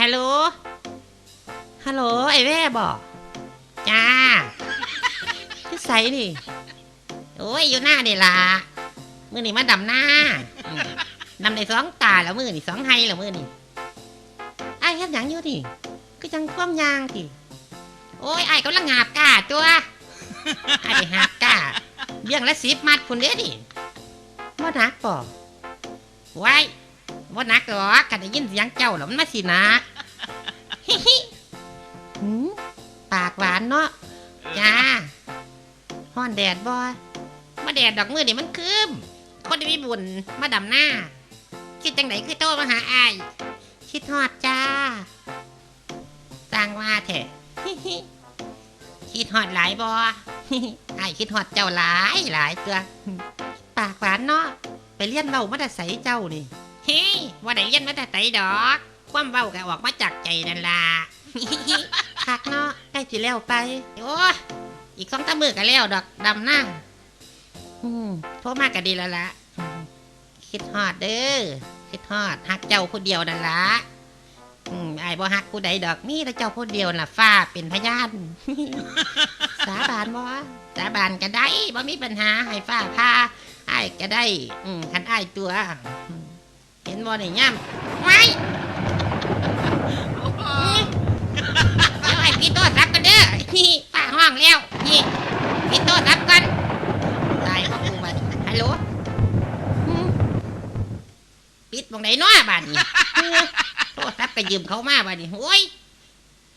ฮัลโหล ฮัลโหล ไอ้แว่บอกจ้าคือใสนี่ โอ้ย อยู่หน้านี่ล่ะมือนี่มาดำหน้าดำในสองตาแล้วมือนี่สองไฮแล้วมือนี่ไอ้เฮ็ดหยังอยู่นี่ก็จังความยางทีโอ้ยไอ้กำลังหาบกาตัวไอ้หาบกาเบี้ยงละสิบมัดคุณเด้ดิว่านักป่อไว้ ว่านักหรอกกันได้ยินเสียงเจ้าแล้วมันมาสินะฮิฮิหืมปากหวานเนาะจ้าฮ้อนแดดบ่มาแดดดอกมือเดี๋ยวมันคืมคนที่มีบุญมาดำหน้า คิดจังไหนคือโตมาหาอายคิดฮอดจ้าสร้างว่าแท้ฮิฮิคิดฮอดหลายบ่ฮิฮิอายคิดฮอดเจ้าหลายหลายตัวปากหวานเนาะไปเลี้ยนเว้ามาแต่ใสเจ้านี่ เฮ้ยว่าได้เลี้ยนมาแต่ใสดอก ความเว้าก็ออกมาจากใจนั่นล่ะ คักเนาะใกล้สิแล้วไป โอ้ยอีกสองตามือก็แล้วดอกดำหน้าอืมโทรมาก็ดีแล้วละอืมคิดฮอดเด้อคิดฮอดฮักเจ้าผู้เดียวนั่นละอืมไอ้ายบ่ฮักผู้ใดดอกมีแต่เจ้าผู้เดียวน่ะฟ้าเป็นพยาน สาบานบ่สาบานก็ได้บ่มีปัญหาให้ฟ้าพาอ้ายก็ได้ อืมคันอ้ายตัวอืม เห็นบ่นี่ย่ำไว้เดี๋ยวไอ้พี่โต้รับกันเด้อนี่ป้าห้องแล้ว นี่พี่โต้รับกันตายพ่อกูบัดฮัลโหลหืมปิดตรงไหนเนาะบ้านนี้หือโทรศัพท์ก็ยืมเขามาบ้านนี้โอ้ย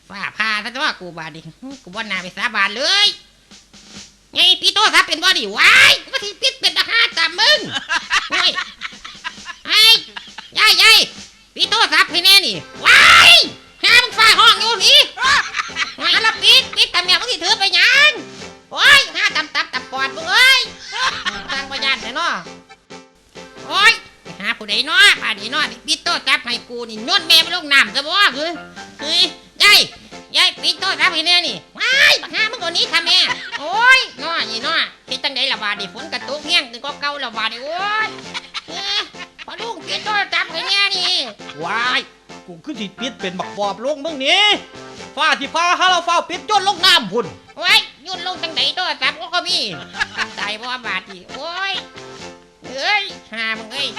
ฝ้าพาซะว่ากูบ้านนี้หือกูบ่นาไปสาบานเลยไงพี่โต้รับเป็นบ่ดิว้ายกูมาที่ปิดเป็นทหารตามมึง ผู้ใดเนาะป่านนี้เนาะปิดโต๊ะจับให้กูนี่โยนแม่ไปลงน้ำซะบ่เฮ้ยเฮ้ยยายยายปิดโต๊ะจับให้แน่นี่ว้ายบักหามึงคนนี้ค่ะแม่โอ้ยเนาะนี่เนาะเฮ็ดจังไดล่ะบาดนี่ฝนกระตุกแห้งตึงก็เก่าและบาดนี่โอ้ยเอ้ยพอลุงปิดโต๊ะจับให้แน่นี่วายกูขึ้นสิปิดเป็นบักปอบลงมึงนี่ฟ้าที่ฟ้าหาเราฟ้าปิดจนลงน้ำพุ่นโอ้ยยุ่นลงจังไหนตัวจับก็ก็มีตายเพราะว่าบาดอีโอ้ยเอ้ยหามึงเอ้ย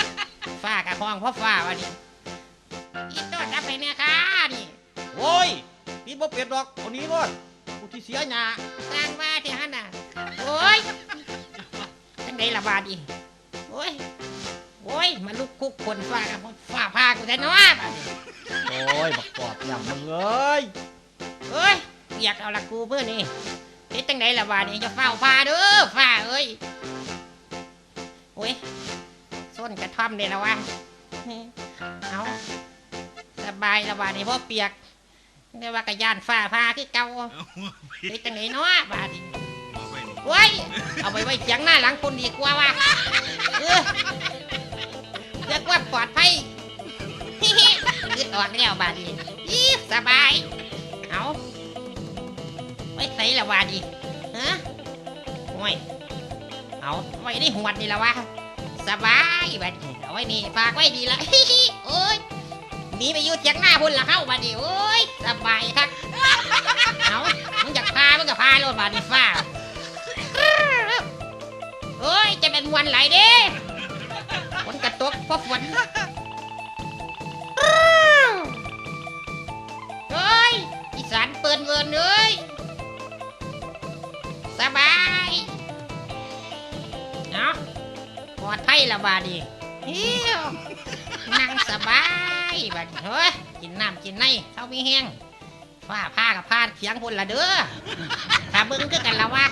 ฝ้ากับห้องเพราะฝ้าวะนี่อีตัวจับไปเนี่ยค่ะนี่ โอ้ยปิดบ่เป็ดดอกเอานี้รอดกูที่เสียหน้าสร้างว่าที่ฮันน่ะ โอ้ยจังไหนละบาดอีโอ้ย โอ้ยมาลุกคุกคนฝ้ากับฝ้าพากูแท้เนาะบาดนี้โอ้ยบักปอบอย่างมึงเอ้ยเอ้ยอยากเอาละกูเพื่อนนี่เฮ็ดจังไหนละบาดนี้จะเฝ้าฝ้าเด้อฝ้าเอ้ยโอ้ย้นกระท่อมเดแล้วะเอาสบายระบาดนี่พ่อเปียกเรียกว่ากระยานฟ้าพาคือเก่าเฮ็ดจังไหนเนาะบาดนี้โอ้ยเอาไปไว้เสียงหน้าหลังคนดีกว่าวะเรียกว่าปลอดภัยฮิฮิคือออกแล้วบาดนี้อีสบาย เอาไว้ใส่ละบาดนี้ฮะโอ้ยเอาไว้ในหวดนี่ละวะ สบายบัดนี้เอาไว้นี่ฝากไว้ดีละโอ้ยหนีไปอยู่เถียงหน้าพุ่นละเข้าบัดนี้โอ้ยสบายครับเอามึงอยากพามึงก็พาโลดบัดนี้ฟ้าโอ้ยจะเป็นมวนไหลเด้ฝนกระตกเพราะฝนเฮ้ยอีสานเปิดเวิร์นเลยสบาย ลอดภัยและบาดนีเฮียวนั่งสบายบาดนี้เฮ้ยกินน้ำกินในเขามีแห้งผ้าผ้ากับผ้าเสียงพุ่นละเด้อถ้าเบิ้งคือกันละวะ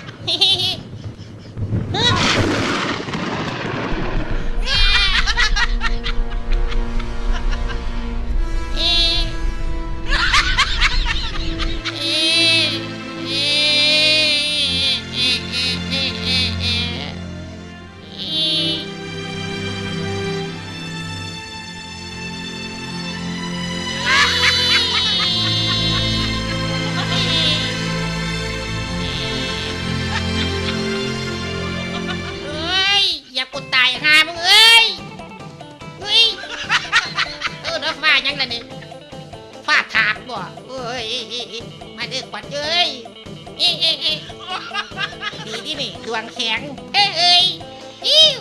ยเฮ้ยเออรถฟ้ายังล่ะนี่ฟาดถาดบ่เอ้ยมาเด้อขวัญเอ้ยเอ้ยเอ้ยเอ้ยดีดินี่ดวงแข็งเอ้ยเอ้ยอิ้ว